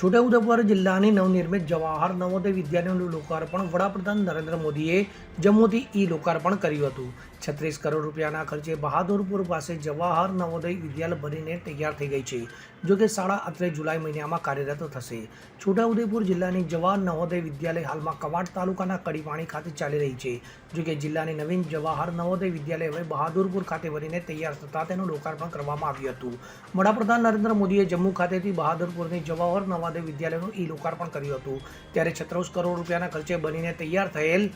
છોટાઉદેપુર જિલ્લાની નવનિર્મિત જવાહર નવોદય વિદ્યાલયનું લોકાર્પણ વડાપ્રધાન નરેન્દ્ર મોદીએ જમ્મુથી ઈ લોકાર્પણ કર્યું હતું. છત્રીસ કરોડ રૂપિયાના ખર્ચે બહાદુરપુર પાસે જવાહર નવોદય વિદ્યાલય બનીને તૈયાર થઈ ગઈ છે, જો કે શાળા અત્રે જુલાઈ મહિનામાં કાર્યરત થશે. છોટાઉદેપુર જિલ્લાની જવાહર નવોદય વિદ્યાલય હાલમાં કવાડ તાલુકાના કડીપાણી ખાતે ચાલી રહી છે, જો કે જિલ્લાની નવીન જવાહર નવોદય વિદ્યાલય હવે બહાદુરપુર ખાતે બનીને તૈયાર થતાં તેનું લોકાર્પણ કરવામાં આવ્યું હતું. વડાપ્રધાન નરેન્દ્ર મોદીએ જમ્મુ ખાતેથી બહાદુરપુરની જવાહર નવોદય વિદ્યાલયનું ઈ લોકાર્પણ કર્યું હતું. ત્યારે છત્રીસ કરોડ રૂપિયાના ખર્ચે બનીને તૈયાર થયેલ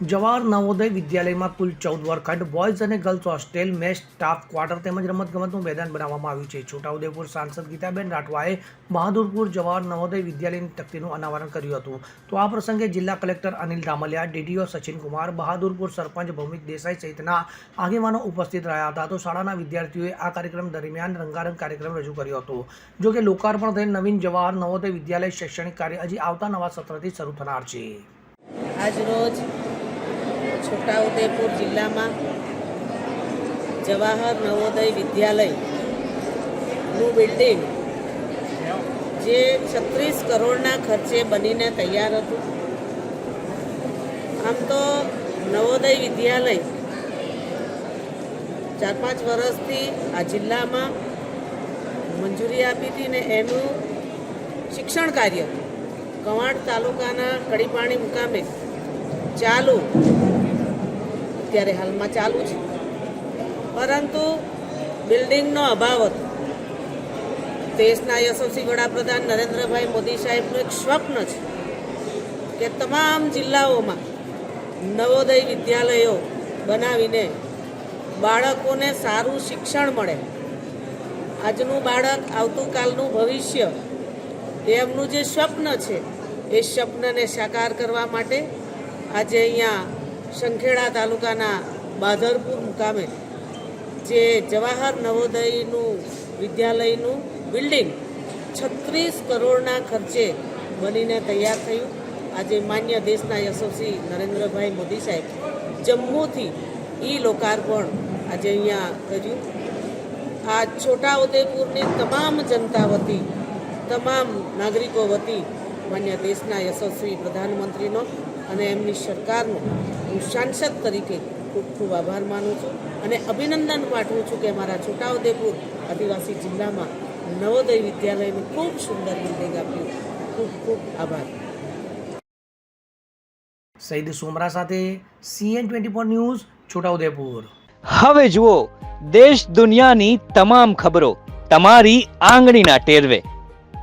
જવાહર નવોદય વિદ્યાલયમાં કુલ ચૌદ વર્ગખંડ બોયઝ અને girls hostel mess staff quarter તેમજ રમતગમતનું મેદાન બનાવવામાં આવ્યું છે. છોટાઉદેપુર સાંસદ ગીતાબેન રાઠવાએ બહાદુરપુર જવાહર નવોદય વિદ્યાલયની તકતીનું અનાવરણ કર્યું હતું. તો આ પ્રસંગે જિલ્લા કલેક્ટર અનિલ ધામલિયા, ડીડીઓ સચિન કુમાર બહાદુરપુર સરપંચ ભૌમિક દેસાઈ સહિતના આગેવાનો ઉપસ્થિત રહ્યા હતા. તો શાળાના વિદ્યાર્થીઓએ આ કાર્યક્રમ દરમિયાન રંગારંગ કાર્યક્રમ રજૂ કર્યો હતો. જો કે લોકાર્પણ થયેલ નવીન જવાહર નવોદય વિદ્યાલય શૈક્ષણિક કાર્ય હજી આવતા નવા સત્રથી શરૂ થનાર છે. આજરોજ છોટાઉદેપુર જિલ્લામાં જવાહર નવોદય વિદ્યાલયનું બિલ્ડિંગ જે છત્રીસ કરોડના ખર્ચે બનીને તૈયાર હતું. આમ તો નવોદય વિદ્યાલય ચાર પાંચ વર્ષથી આ જિલ્લામાં મંજૂરી આપી હતી ને એનું શિક્ષણ કાર્ય કવાડ તાલુકાના કડીપાણી મુકામે ચાલુ અત્યારે હાલમાં ચાલુ છે. પરંતુ બિલ્ડિંગનો અભાવ હતો. દેશના યશસ્વી વડાપ્રધાન નરેન્દ્રભાઈ મોદી સાહેબનું એક સ્વપ્ન છે કે તમામ જિલ્લાઓમાં નવોદય વિદ્યાલયો બનાવીને બાળકોને સારું શિક્ષણ મળે. આજનું બાળક આવતીકાલનું ભવિષ્ય, એમનું જે સ્વપ્ન છે, એ સ્વપ્નને સાકાર કરવા માટે આજે અહીંયા સંખેડા તાલુકાના બાદરપુર મુકામે જે જવાહર નવોદયનું વિદ્યાલયનું બિલ્ડિંગ છત્રીસ કરોડના ખર્ચે બનીને તૈયાર થયું. આજે માન્ય દેશના યશસ્વી નરેન્દ્રભાઈ મોદી સાહેબ જમ્મુથી ઈ લોકાર્પણ આજે અહીંયા કર્યું. આ છોટા ઉદેપુરની તમામ જનતા વતી, તમામ નાગરિકો વતી માન્ય દેશના યશસ્વી પ્રધાનમંત્રીનો અને એમની સરકારનો હું સાંસદ તરીકે ખૂબ ખૂબ આભાર માનું છું અને અભિનંદન પાઠવું છું કે મારા છોટાઉદેપુર આદિવાસી જિલ્લામાં નવોદય વિદ્યાલયનું ખૂબ સુંદર બિલ્ડિંગ આપ્યું. ખૂબ ખૂબ આભાર. સઈદ સોમરા સાથે CN twenty four news Chhotaudepur. હવે જુઓ દેશ દુનિયાની તમામ ખબરો તમારી આંગળીના ટેરવે.